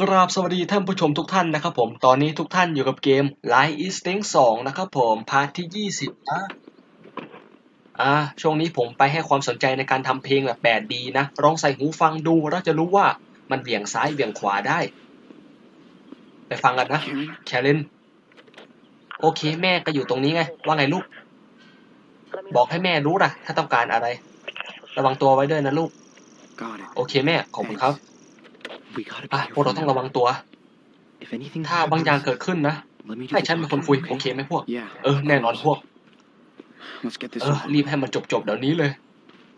กราบสวัสดีท่านผู้ชมทุกท่านนะครับผมตอนนี้ทุกท่านอยู่กับเกม Life is Strange 2นะครับผมพาร์ทที่ 20 นะอ่าช่วงนี้ผมไปให้ความสนใจในการทำเพลงแบบ 8D นะลองใส่หูฟังดูแล้วจะรู้ว่ามันเบี่ยงซ้ายเบี่ยงขวาได้ ไปฟังกันนะ Karen, แคลนโอเคแม่ก็อยู่ตรงนี้ไง ว่าไงลูก บอกให้แม่รู้นะถ้าต้องการอะไร ระวังตัวไว้ด้วยนะลูก got it. โอเคแม่ขอบคุณครับ We gotta be อะพวกเรา careful ต้อง now. ระวังตัว If anything ถ้าบางอย่าง happens, เกิดขึ้นนะ let me do ให้ the ฉันเป็นคน talking, คุย okay? โอเคไหมพวก Yeah. เออ แน่นอนพวก Let's get this เออ over. รีบให้มันจบจบๆเดี๋ยวนี้เลย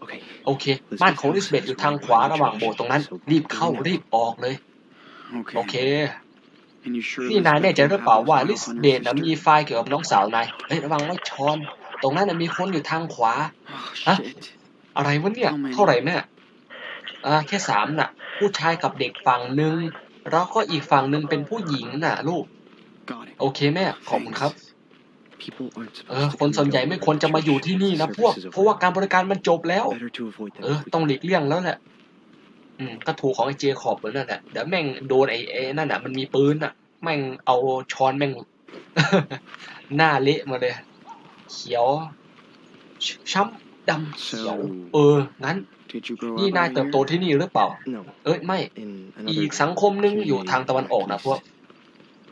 Okay. โอเค บ้านของลิสเบตอยู่ทางขวาระหว่างโบสถ์ตรงนั้น รีบเข้ารีบออกเลย Okay. โอเค And you sure นี่นายแน่ใจหรือเปล่าว่าลิส Elizabeth เบ didn't ต have นะ a มี sister? ไฟล์เกี่ยวกับน้องสาวนาย เฮ้ยระวังไว้ชอน ตรงนั้นนะมีคนอยู่ทางขวา Oh, Huh? shit. อะไรวะเนี่ยเอาไหมเท่าไหร่แม่ อ่าแค่สามน่ะ ผู้ชายกับเด็กฝั่งหนึ่งแล้วก็อีกฝั่งหนึ่งเป็นผู้หญิงน่ะ ลูก โอเคแม่ ขอบคุณครับ เออ คนส่วนใหญ่ไม่ควรจะมาอยู่ที่นี่นะพวก เพราะว่าการบริการมันจบแล้ว เออ ต้องหลีกเลี่ยงแล้วแหละ อืม ก็ถูกของไอ้เจคอบเหมือนนั่นแหละ เดี๋ยวแม่งโดนไอ้ไอ้นั่นน่ะ มันมีปืนน่ะ แม่งเอาช้อนแม่ง หน้าเละมาเลย เขียว ช้ำดำเขียว เออ งั้น นี่ up นาย out เติบโต here? ที่นี่หรือเปล่า No. เอ้ยไม่ In อี another กสังคมหนึงอยู่ทางตะวันออกนะพวก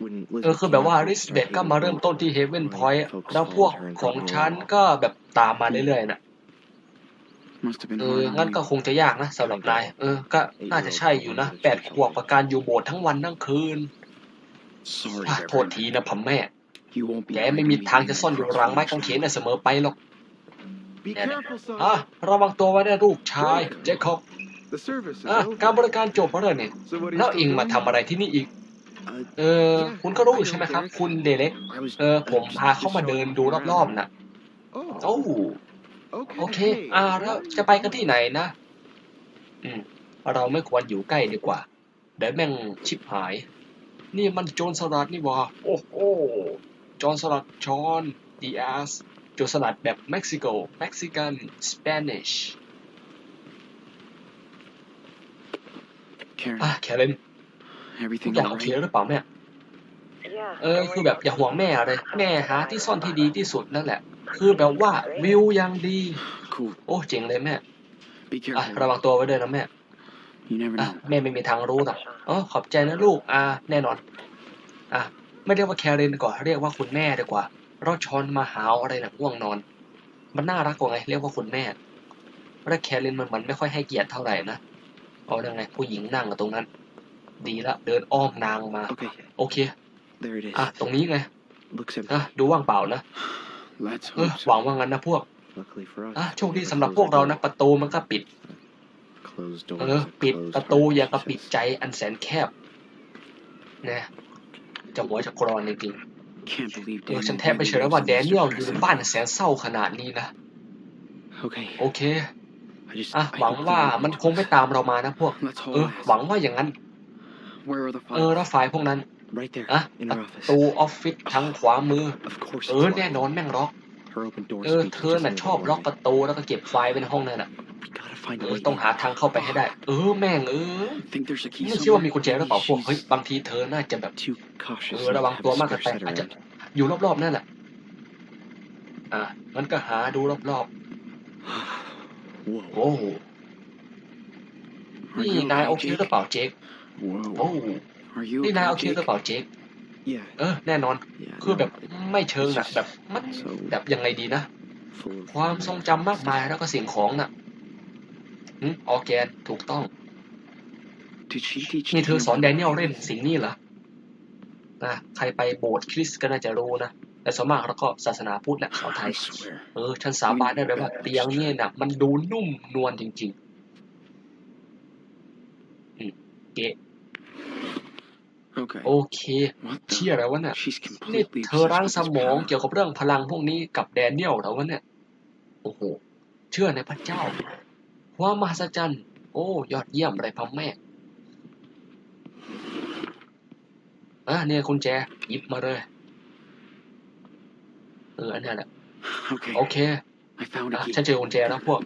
when เออ Elizabeth คือแบบ came ว่า out, ริส folks เบด started ก็มา hating เริ่ม her. ต้นที่เฮเ e นพอยต์ Folks แล้วพวก followed her and ของ brought her ฉัน along. ก็แบบตามมาเรื่อยๆน่ะ Must have been เอ hard อ on งั้น you. ก็คงจะยากนะสำหรับนาย เออ ก็น่าจะใช่อยู่นะแปดขวบกับการอยู่โบสถ์ทั้งวันทั้งคืน Sorry, อะโทษ Reverend. ทีนะพ่อแม่ You won't be แก able ไม่ to มี leave ทาง me จะ in ซ่อนอยู่ cross หลังไม้ roads กางเขน now. ได้เสมอไปหรอก Be Yeah. careful, son. อะระวังตัวไว้นะลูกชายเจคอบ The service is อะ over. การบริการจบแล้วเนี่ย So what are แล้ว you เอง still มา doing? ทำอะไรที่นี่อีก Uh, เออคุณก็รู้ใช่ไหมครับ คุณเดเล็ก I was เออผมพาเขามาเดินดูรอบๆน่ะ Oh, โอ้ okay. โอเค อ่าแล้วจะไปกันที่ไหนนะอืมเราไม่ควรอยู่ใกล้ดีกว่าเดี๋ยวแม่งชิบหาย นี่มันโจรสลัดนี่หว่าโอ้โหโจรสลัดชอนดีอส โจรสลัดแบบเม็กซิโก เม็กซิกัน สเปนิช Karen, อะแคเรนทุก everything อย่าง all โอเค right? หรือเปล่าแม่ เออคือแบบอย่าห่วงแม่เลย แม่หาที่ซ่อนที่ดีที่สุดนั่นแหละ คือแบบว่าวิวยังดี Cool. โอ้เจ๋งเลยแม่ Be อะ careful. ระวังตัวไว้ด้วยนะแม่ You never อะ know. แม่ไม่มีทางรู้หรอกอ๋อขอบใจนะลูก อ่า แน่นอน อะ ไม่เรียกว่าแคเรนดีกว่าเรียกว่าคุณแม่ดีกว่า เราชอนมาหาวอะไรนะง่วงนอน มันน่ารักกว่าไงเรียกว่าคุณแม่แล้วแคเรนมันมันไม่ค่อยให้เกียรติเท่าไหร่นะเอายังไงผู้หญิงนั่งกับตรงนั้น ดีละเดินอ้อมนางมา Okay, โอเค there it is. อะตรงนี้ไง Looks อะ empty. ดูว่างเปล่านะ Let's เออ hope หวัง so. ว่างั้นนะพวก Luckily for us. อะโชคดี never สำหรับ closed พวก the เรา door. นะประตูมันก็ปิด Closed เอ doors อ are ปิด closed ประตูอย่างกับ relationships. ปิดใจอันแสนแคบนะจะหัวจะกรอนจริง Can't believe ๆ เออ Daniel ฉันแทบไม่ really เชื่อแล้ว lives ว่า in แด this เนียลอยู่ใน depressing บ้าน place. แสนเศร้าขนาดนี้นะ Okay. โอเค I just อะ I หวัง hope ว่า they มัน won't. คงไม่ตามเรามานะพวก Let's เอ hold อหวังว่าอย่างนั้น Where are the เออ files? แล้วไฟล์พวกนั้น Right there อะ in ประ her office. ตูออฟฟิศทางขวามือ Of course เอ it's อแน่ locked. นอนแม่งล็อก Her open door เออ speaks เธอ just น่ะ near ช the อบล็อก doorway. ประตูแล้วก็เก็บไฟล์ไว้ในห้องนั่นน่ะ We gotta find เอ a อ way ต้อง in. หาทางเข้าไปให้ได้ เออแม่งเออ Think there's a key ไม่คิดว่ามี somewhere? กุญแจหรือเปล่าพวกเฮ้ย She's บางทีเธอน่าจะแบบ too cautious เออ not ระ to วัง have ตัว a มากเกิน spare ไป set อาจจะ around. อยู่รอบๆนั่นแหละอะงั้นก็หาดูรอบ Whoa. ๆโอ้โห Are นี่ you นายโอ okay, เค Jake? หรือเปล่าเจคโอ้ Whoa. Are you นี่นายโอ okay, เคหรือ Jake? เปล่าเจค Yeah. เออ แน่นอน Yeah. คือ no, แบบ it- ไม่เชิง it's นะ just แบบมัน so แบบยังไงดีนะ full of ความทรงจำมากมายแล้วก็สิ่งของน่ะอืมออร์แกนถูกต้อง Did she teach นี่เธอ Daniel สอน how แด to เนียล do เล่น this? สิ่งนี้เหรอนะใครไปโบสถ์คริสต์ก็น่าจะรู้นะแต่ส่วนมากแล้วก็ศาสนาพุทธและชาวไทย I swear. เออฉันสาบานได้เลยว่าเตียงเนี่ยน่ะมันดูนุ่มนวลจริงๆอืมเกะ Okay. โอเค What เชี่ย the? อะไรวะเนี่ย She's นี่ completely เธอ obsessed ร้าง with ส this มอง power. เกี่ยวกับเรื่องพลังพวกนี้กับแดเนียลเหรอวะเนี่ย โอ้โห เชื่อในพระเจ้าความมหัศจรรย์ โอ้ ยอดเยี่ยมเลยพ่อแม่อะเนี่ยคุณแจหยิบมาเลย เอออันเนี้ยแหละ Okay. โอเค I found อะ a key. ฉันเจอกุญแจแล้วพวก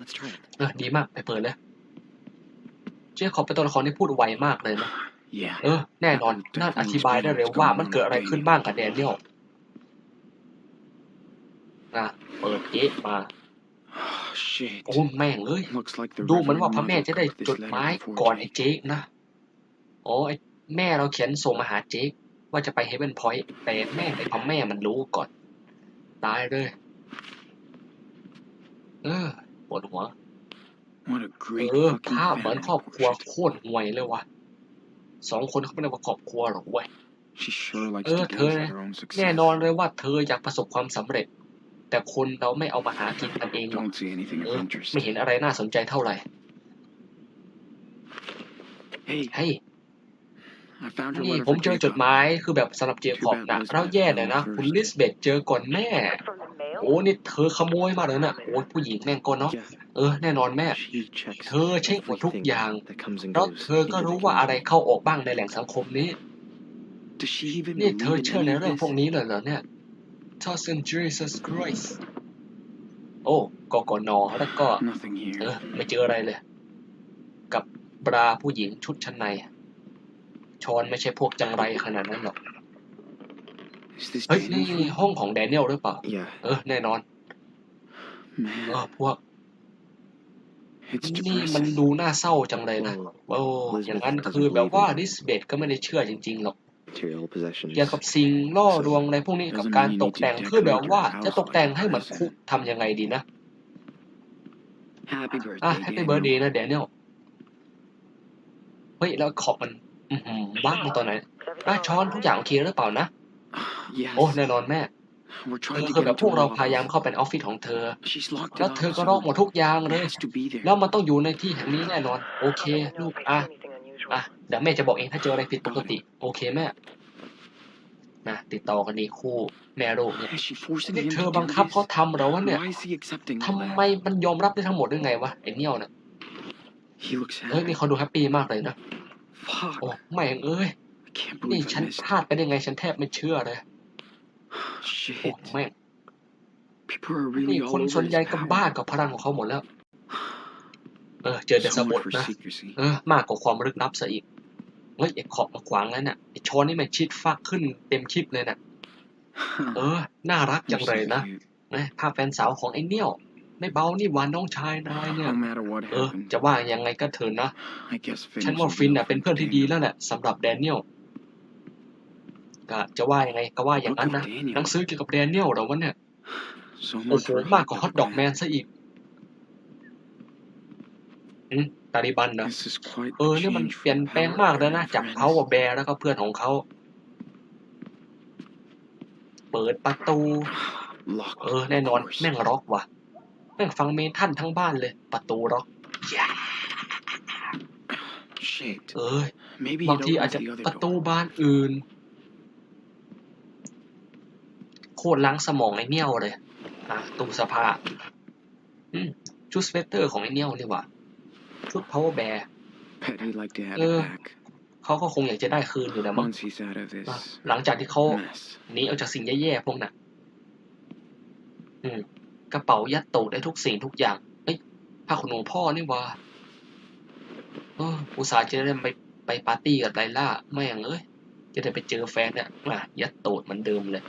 Let's try it. เออดีมากไปเปิดเลยเจ๊ขอบเป็นตัวละครที่พูดไวมากเลยนะ Yeah. เออ แน่นอนน่าอธิบายได้เลยว่ามันเกิดอะไรขึ้นบ้างกับแดเนียลนะเปิดเก๊ะมา Oh, shit. โอ้แม่งเอ้ย Looks like the ดูเหมือนว่า Reverend พระแม่ Mother จะได้ put this จด letter หมาย before ก่อนไอ้ Jake. เจ๊กนะอ๋อไอ้แม่เราเขียนส่งมาหาเจ๊กว่าจะไปเฮเ e นพอยต์แต่แม่งไอ้พระแม่มันรู้ก่อน ตายเลย เออปวดหัว What a เอ great อ fucking ภาพเหมือน family. ครอบครัว Poor shit. โคตรห่วยเลยว่ะ สองคนเขาไม่ได้ว่าครอบครัวหรอกเว้ย She sure likes Ờ, to thơ boast này. at her own แน่ success. นอนเลยว่าเธออยากประสบความสำเร็จ แต่คนเราไม่เอามาหากินกันเองหรอก Don't see anything เอ of อ interest. ไม่เห็นอะไรน่าสนใจเท่าไหร่ Hey, เฮ้ย I found your นี่ letter ผม for เจอจด Jacob. หมายคือแบบสำหรับเจคอบนะแล้วแย่เลยนะ คุณลิสเบตเจอก่อนแม่ โอ้นี่เธอขโมยมาเลยนะโอ้ยผู้หญิงแม่งก็เนาะ Yeah, เออแน่นอนแม่ she checks เธอเช็คหมดทุก everything อย่าง that comes and แล้ว goes เธอก็ into รู้ the ว่าอะไร community. เข้าออกบ้างในแหล่งสังคมนี้ Does she even นี่ believe เธอ in เชื่อใน any of เรื่อง this? พวกนี้เลยเหรอเนี่ย Thousand Jesus Christ โอ้กกนแล้วก็ Nothing เอ here. อไม่เจออะไรเลย กับบราผู้หญิงชุดชั้นใน ชอนไม่ใช่พวกจังไรขนาดนั้นหรอก Is this เฮ้ยนี่ Daniel's room? ห้องของแดเนียลหรือเปล่า Yeah, เออ แน่นอนเออ Man, พวก it's นี่มัน depressing. ดูน่าเศร้าจังเลยนะ well, โอ้อย่างนั้นคือแบบว่าดิสเบตก็ไม่ได้เชื่อจริงๆหรอก material possessions. เกี่ยวกับสิ่งล่อลวงอะไรพวกนี้กับการตกแต่งคือแบบว่าจะตกแต่งให้เหมือนคุกทำยังไงดีนะ Happy อะ birthday, แฮปปี้เบิร์ด Daniel. ดีนะแดเนียลเฮ้ย แล้วขอบมัน อือหือบ้ามาตอนไหนอะช้อนทุกอย่างโอเคหรือเปล่านะ Yes. โอ้แน่นอนแม่ We're เอ trying อ to คือ get แบบ into พวก her เราพยายาม office. เข้าไปในออฟฟิศของเธอ She's locked แล้ว it เธ up, อก็ล็อกหมด so ทุกอย่างเลย it has to be there. แล้วมันต้องอยู่ในที่แห่งนี้แน่นอน โอเค ลูกอะอะเดี๋ยวแม่จะบอกเองถ้าเจออะไรผิดปกติ โอเคแม่นะติดต่อกันดีคู่แม่ลูกเนี่ย Has she forced นี่ him เธ to อ do บังคับ this? เขาทำเหรอวะเนี่ย Why is he accepting all ทำไม that? มันยอมรับได้ทั้งหมดได้ไงวะไอ้เนี่ยน่ะ He looks เอ้ยนี่ happy. เขาดูแฮปปี้มากเลยนะ Fuck. โอ้แม่งเอ้ย I can't นี่ believe ฉั I น missed พลาดไปได้ไงฉันแทบไม่เชื่อเลย it. โอ้ Shit. แม่ง People are นี่ really คน all ส่วน over ใหญ่ his ก็ power. บ้ากับพลังของเขาหมดแล้ว เออ เจอแต่ส So มุด much for นะ secrecy. เออ มากกว่าความลึกลับซะอีก เฮ้ยไอ้ขอบมาขวางแล้วน่ะไอ้ช้อนนี่มันชิดฟักขึ้นเต็มคลิปเลยน่ะ เออ น่ารักจั You're งเลย so นะ cute. นะภาพแฟนสาวของไอ้เนี่ย ไม่เบานี่หวานน้องชายนายเนี่ย No matter what เออ happened, จะว่ายังไงก็เถอะนะ I guess ฉัน Finn's ว่า will ฟิน be น่ะ all เป็น for เพื่อนที่ดี Daniel. แล้วแหละสำหรับแดเนียลก็จะว่ายังไงก็ว่าอย่างนั้นนะ Book of Daniel. หนังสือเกี่ยวกับแดเนียลเหรอวะเนี่ย So โอ้ much โห for มากกว่าฮอตดอกแม man. นซะอีกอืมตาลิบันนะ This is quite เออ the เนี่ยมัน change เปลี่ยน from แปลง Power มากเลย and นะ her จาก friends. เขากับแบร์แล้วก็เพื่อนของเขา เปิดประตู Locked, เออ แน่นอน of course. แม่งล็อกว่ะ แม่งฟังเมทัลทั้งบ้านเลย ประตูล็อก Shit. เอ้ย Maybe บาง it ทีอาจ opens จะ the other ประตู door. บานอื่น โคตรล้างสมองไอ้เนี่ยเลย อะตู้เสภาอืมชุดสเวตเตอร์ของไอ้เนี่ยนี่หว่า ชุด power bear Bet he'd like to have Ờ. it back เขาก็คงอยากจะได้คืนอยู่แล้วมั้ง once he's out of this อะหลังจากที่เขา mess. หนีออกจากสิ่งแย่ๆพวกนั้นอืม กระเป๋ายัดตูดได้ทุกสิ่งทุกอย่าง เอ้ยผ้าขนหนูพ่อนี่ว่าเอออุตส่าห์จะได้ไปไปปาร์ตี้กับไลล่าแม่งเอ้ย จะได้ไปเจอแฟนเนี่ยอะยัดตูดเหมือนเดิมเลย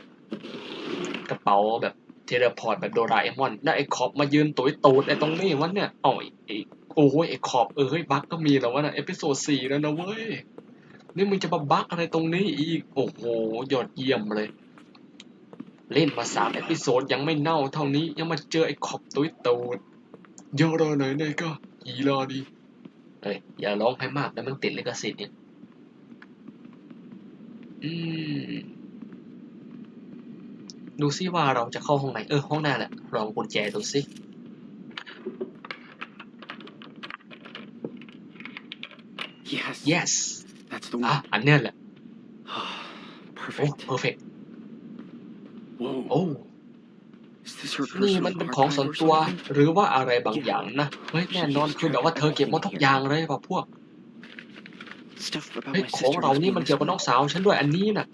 กระเป๋าแบบเทเลพอร์ตแบบโดราเอมอน แล้วไอ้ขอบมายืนตุยตูดไอ้ตรงนี้วะเนี่ยอ๋อไอ้ไอ้โอ้ยไอ้ขอบเออเฮ้ยบั๊กก็มีแล้ววะนะเอพิโซดสี่แล้วนะเว้ย นี่มึงจะมาบั๊กอะไรตรงนี้อีก โอ้โหยอดเยี่ยมเลย เล่นมาสามเอพิโซดยังไม่เน่าเท่านี้ยังมาเจอไอ้ขอบตุยตูดเยอะเลยไหนไหนก็อีรอดีเอ้ยอย่าร้องให้มากนะมันติดลิขสิทธิ์เนี่ยอืมดูซิว่าเราจะเข้าห้องไหน เออ ห้องหน้าแหละลองกุญแจดูซิ Yes. yes That's the อะ one. อันเนี้ยแหละโอ้ Perfect. Perfect Whoa. โอ้ Is this her นี่ personal มันเป็นของ archive ส่วน or ตัว something? หรือว่าอะไรบางอย่างนะเฮ้ยแน่นอนคือแบบว่าเธอเก็บหมดทุกอย่างเลยป่ะพวก Stuff about เฮ้ย my ของ sister เรา must be นี่ in มัน this เกี่ยวกับ one. น้องสาวฉันด้วยอันนี้น่ะ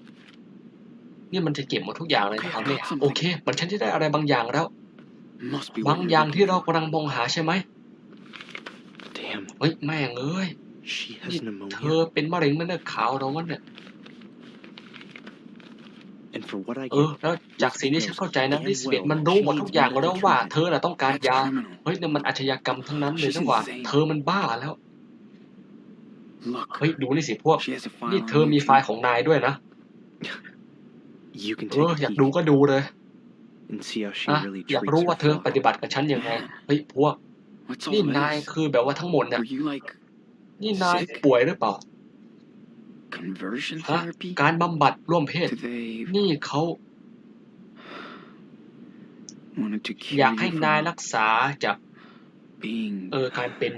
นี่มันจะเก็บหมดทุกอย่างเลย Okay, นะครับ I เนี่ย got something. โอเคเหมือนฉันจะได้อะไรบางอย่างแล้ว Must be บาง what อย่าง you're ที่เรา looking กำลังมองหาใช่ไหม for. Damn. เฮ้ยแม่งเอ้ย She has นี่ pneumonia. เธอเป็นมะเร็งเม็ดเลือดขาวแล้ววะเนี่ย And for what I เออ get, แล้วจากสิ่งที่ฉันเข้าใจนะลิสเบตมันรู้หมดทุกอย่างแล้วว่าเธอน่ะต้องการ that's ยา criminal. เฮ้ยเนี่ยมันอาชญากรรมทั้งนั้นเลยนะว่า เธอมันบ้าแล้ว Look, เฮ้ยดูนี่สิพวก she has a file นี่ on เธอ me มี too. ไฟล์ของนายด้วยนะ You can เอ take อ a อยาก peek ดูก็ดูเลย and see how she อะ really อยาก treats รู้ her ว่าเธอ father. ปฏิบัติกับฉันยังไง เฮ้ยพวก What's all นี่นาย this? คือแบบว่าทั้งหมดเนี่ย Were you like นี่นายป่วยหรือเปล่า conversion ฮะ therapy? การบำบัดร่วมเพศ Do they นี่เขา wanted to อยา cure กให้ you นาย from รักษาจาก being เออการเป็น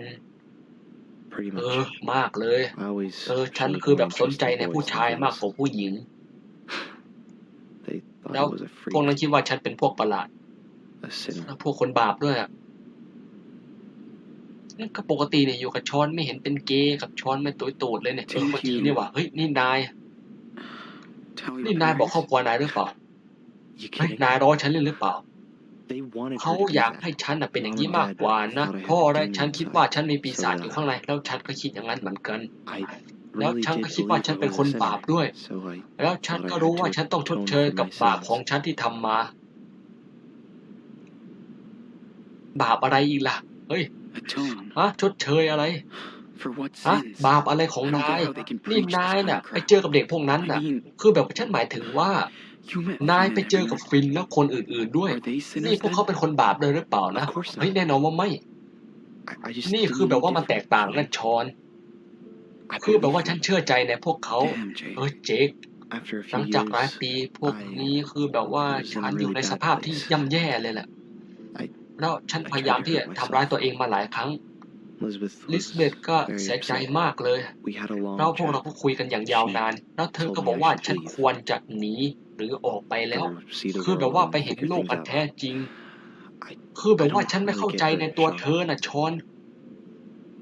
pretty เออ much? มากเลย I always เออ ฉัน showed คือแบบ more สน interest ใจ in ใน boys ผู้ than ชายมาก girls. กว่าผู้หญิง They thought แล้ว I was a พวกนั้น freak, คิดว่าฉันเป็นพวกประหลาด a sinner. แล้วพวกคนบาปด้วยอะนี่ ก็ปกติเนี่ยอยู่กับช้อนไม่เห็นเป็นเกย์กับช้อนไม่ตุยตูดเลยเนี่ยเออเมื่อกี้นี่ว่ะเฮ้ยนี่นาย Tell นี่ your นายบอกครอบ parents? ครัวนายหรือเปล่า You เฮ้ย kidding? นายรอฉันเล่นหรือเปล่า They wanted เขา her to อ do ยาก that. ให้ฉันน่ะเป็นอย่างนี้มากกว่านะเพราะอะไรฉันคิดว่าฉันมีปีศาจอยู่ข้างในแล้วฉันก็คิดอย่างนั้นเหมือนกัน I แล้ว really ฉัน did ก็คิดว่า believe ฉัน I เป็น was คน a บาป sinner, ด้วย so I แล้วฉันก็รู้ว่าฉันต้องชดเชยกับบาปของฉันที่ทำมา บาปอะไรอีกล่ะ เฮ้ย atone ฮะ ชดเชยอะไร for what ฮะ sins. บาปอะไรของ I don't นาย get how they can นี่ preach this นาย kind น่ะ of ไป crap. เจอกับเด็กพวกนั้น I น่ะ mean, คือแบบฉันหมายถึงว่า you met นาย Finn ไป and เจอกับ everyone. ฟินแล้วคนอื่นๆด้วย Are they นี่ sinners พวกเขา then? เป็นคนบาปเลยหรือเปล่านะ Of course เฮ้ย not. แน่นอนว่าไม่ I, I just นี่ didn't คือแบบ know ว่ามันแตกต่าง different. กันชอน I คือแบบว่า believe ฉัน you. เชื่อใจในพวกเขา Damn, Jake. เออเจค After a หลัง few จากหลาย years, ปีพวกนี้คือแบบว่าฉันอยู่ในสภาพที่ย่ำแย่เลยแหละ I แล้วฉันพยายามที่จะทำร้ายตัวเองมาหลายครั้ง Elizabeth ลิส was เบตก็ very เสียใจ upset. มากเลย We had a long แล้วพวกเรา chat. ก็คุยกันอย่างยาวนาน แล้วเธอก็บอกว่าฉันควรจะหนีหรือออกไปแล้ว Go see the คือแบบ world ว่า and ไปเห็น figure โลก things อัน out. แท้จริง I คือแบบว่าฉันไม่เข้าใจในตัวเธอน่ะชอน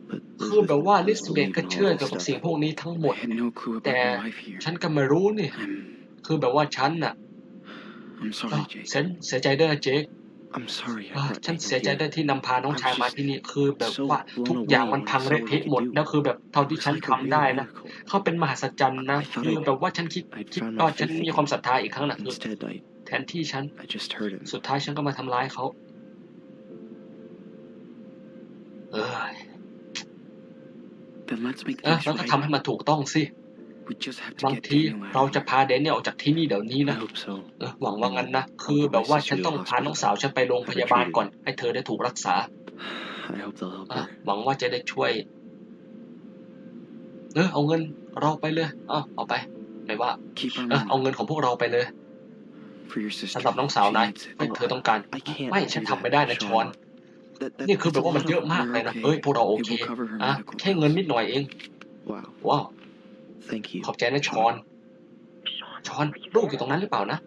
but คือแบบว่า Elizabeth ลิสเบต believed ก็ in all เชื่อ this เกี่ยวกับ stuff. สิ่งพวกนี้ทั้งหมด I had no clue about แต่ your life here. ฉันก็ไม่รู้นี่ I'm คือแบบว่าฉันน่ะ I'm อ้าว sorry, Jake. ฉันเสียใจด้วยนะเจค I'm sorry. I อ่า brought ฉัน Jake เสียใจ here. ด้วยที่นำพาน้องชายมาที่นี่คือแบบ so ว่า blown ทุกอย่าง away มัน when พัง I saw เละ what เทะ he could หมด do. แล้วคือแบบเท่าที่ It was ฉัน like a ทำได้ real นะ miracle. เขาเป็นมหัศจรรย์นะ I thought คือ I- แบบว่าฉันคิด I'd คิด found ว่า my ฉัน faith มีความศรัทธาอีกครั้งนะคือ Instead, I แทนที่ฉัน I just hurt him. สุดท้ายฉันก็มาทำร้ายเขาเออ Then let's make เออ things แล้วก็ right. ทำให้มันถูกต้องสิ บาง get ที Daniel out เรา of จะ here. พาแดเนียลออกจากที่นี่เดี๋ยวนี้ I นะ hope so. เออหวังว่างั้นนะ คือแบบว่าฉันต้องพาน้องสาวฉันไปโรงพยาบาลก่อน ให้เธอได้ถูกรักษา I hope they'll help อะ her. หวังว่าจะได้ช่วยเออเอาเงินเราไปเลยเอาเอาไปไม่ว่า Keep our เออเอา money เงินของพวกเราไปเลย for your sister. สำหรับน้องสาวนาย She needs it. เฮ้ยเธอต้องการ I can't ไม่ do ฉัน that, ทำไม่ได้นะ Sean. ช้อน That- that- นี่คือ that's แบบว่ามัน a lot เยอะ of- มาก we're เลยนะ okay. เฮ้ยพวกเราโอ It เค will cover her อะ medical แค่เงิน bills. นิดหน่อยเอง Wow. ว้าว Thank you. ขอบใจนะชอน ชอนลูกอยู่ตรงนั้นหรือเปล่านะ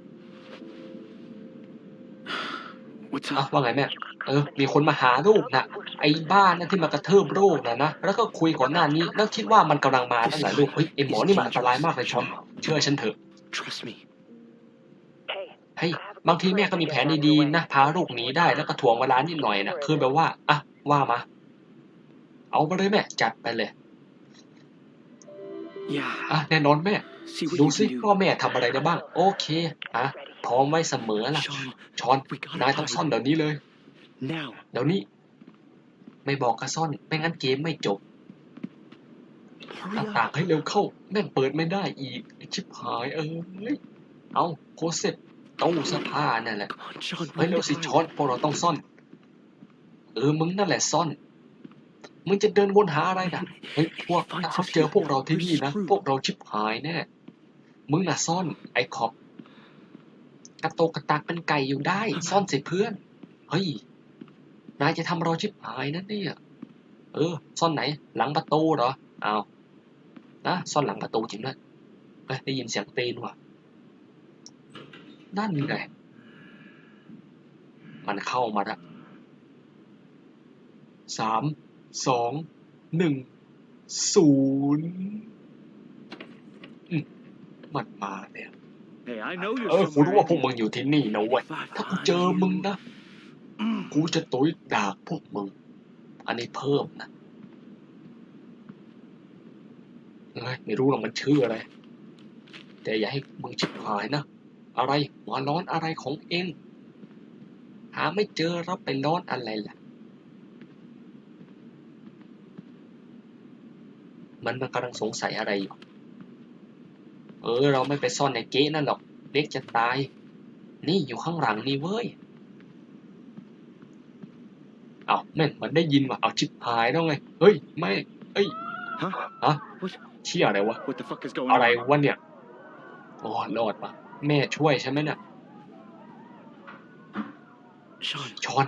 What's อะ up? ว่าไงแม่ เออ มีคนมาหาลูกนะไอ้บ้านนั่นที่มากระทืบลูกนะนะ แล้วก็คุยก่อนหน้านี้ แล้วคิดว่ามันกำลังมานั่นแหละลูก เฮ้ยไอ้หมอนี่มันอันตรายมากเลยชอน เชื่อฉันเถอะ Trust me. เฮ้ย บางทีแม่ก็มีแผนดีๆนะพาลูกหนีได้แล้วก็ถ่วงเวลานิดหน่อยนะคือแบบว่า อะ ว่ามา เอาไปเลยแม่ จัดไปเลย Yeah. อะแน่นอนแม่ See what ดู you สิ can do. ว่าแม่ทำอะไรได้บ้าง โอเค อะ พร้อมไว้เสมอล่ะ Sean, ชอน we gotta นายต้องซ่อน hide. เดี๋ยวนี้เลย Now. เดี๋ยวนี้ ไม่บอกก็ซ่อน ไม่งั้นเกมไม่จบ Hurry ต่าง up. ๆให้เร็วเข้า แม่งเปิดไม่ได้อีกไอ้ชิบหายเอ้ย เอาโคเซ็ตตู้เสื้อผ้านั่นแหละ Come on, Sean. เฮ้ย we เร็ว need สิ to ช้อน hide. พวกเราต้องซ่อน เออ มึงนั่นแหละซ่อน มึงจะเดินวนหาอะไรนะเฮ้ยพวกถ้าเขาเจอพวกเราที่นี่นะ พวกเราชิบหายแน่ มึงน่ะซ่อนไอ้ขอบกระโตกกระตากเป็นไก่อยู่ได้ ซ่อนสิเพื่อน เฮ้ย นายจะทำเราชิบหายนะเนี่ย เออ ซ่อนไหน หลังประตูเหรออ้าวนะซ่อนหลังประตูจริงด้วยเฮ้ยได้ยินเสียงตีนว่ะ นั่นไงมันเข้ามาละสาม สองหนึ่งศูนย์อืมมันมาเนี่ย Hey, I know you're เออกูรู้ว่าพวกมึงอยู่ที่นี่นะเว้ย ถ้ากูเจอมึงนะ กูจะตุยดากพวกมึง อันนี้เพิ่มนะไม่รู้หรอกมันชื่ออะไร แต่อย่าให้มึงชิบหายนะ อะไรหัวร้อนอะไรของเอง หาไม่เจอแล้วไปร้อนอะไรล่ะ มันมันกำลังสงสัยอะไรอยู่ เออ เราไม่ไปซ่อนในเก๊ะนั่นหรอก เด็กจะตาย นี่อยู่ข้างหลังนี่เว้ย เอาแม่งมันได้ยินว่ะ เอาชิบหายแล้วไง เฮ้ย ไม่ เอ้ย Huh? ฮะ What? เชี่ยอะไรวะ What the fuck is going อะไร on? วะเนี่ย โอ้รอดปะแม่ช่วยใช่ไหมเนี่ย Sean, ชอน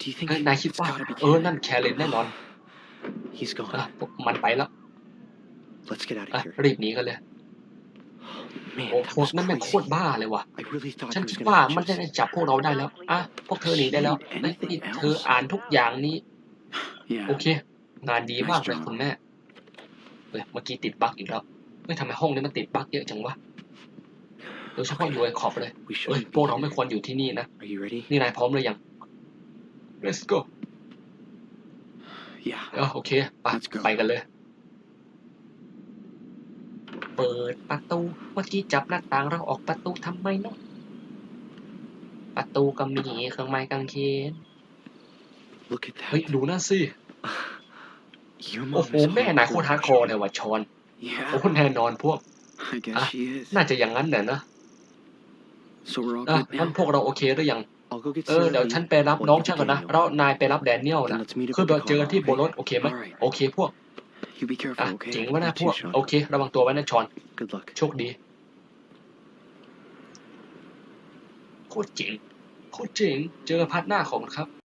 do you think เอ้ยนายคิด it's ว่า gotta be เออ Karen? นั่นแคเรนแน่นอน He's gone. อะมันไปแล้ว Let's get out อะ of here. รีบหนีกันเลย Man, โอ้ that พวก was นั้นแม่งโคตร crazy. บ้าเลยว่ะ I really thought ฉัน he was คิด gonna ว่า catch มันจะ us. จับพวกเราได้แล้ว อะ พวกเธอหนีได้แล้วนี่นี่เธออ่านทุกอย่างนี้ Yeah. โอเค งานดีมากเลยคุณแม่ เฮ้ย เมื่อกี้ติดบั๊กอีกแล้ว เฮ้ยทำไมห้องนี้มันติดบั๊กเยอะจังวะโดยเฉพาะอยู่ไอขอบเลย We เฮ้ย should. พวกเราไม่ควรอยู่ที่นี่นะ Are you ready? นี่นายพร้อมหรือยัง let's go Yeah. เออโอเค ไป Let's go ไปกันเลย เปิดประตู เมื่อกี้จับหน้าต่างเราออกประตูทำไมเนาะประตูก็มีเครื่องไม้กางเขน Look at เฮ้ย that. ดูนั่นสิ Your โอ้ mom โห is แม่นายโคตรฮาร์ดคอร์เลยว่ะชอน โอ้ Yeah. แน่นอนพวก I guess Ah, she is. น่าจะอย่างนั้นแหละนะ So we're all อะ good งั้น now. พวกเราโอเคหรือยัง I'll go get เออเดี๋ยว Sarah ฉัน Lee. ไปรับน้องฉันก่อนนะแล้วนายไปรับแดเนียล Then นะ let's meet up คือ at เรา the เจอ car, กันที่โบ okay? รถโอเคไหม All right. โอเคพวก You be อะ careful, okay? เจ๋งวะนะ You พว too, ก Sean. โอเค ระวังตัวไว้นะชอน Good luck. โชคดี โคตรเจ๋ง โคตรเจ๋ง เจอพาร์ทหน้าของครับ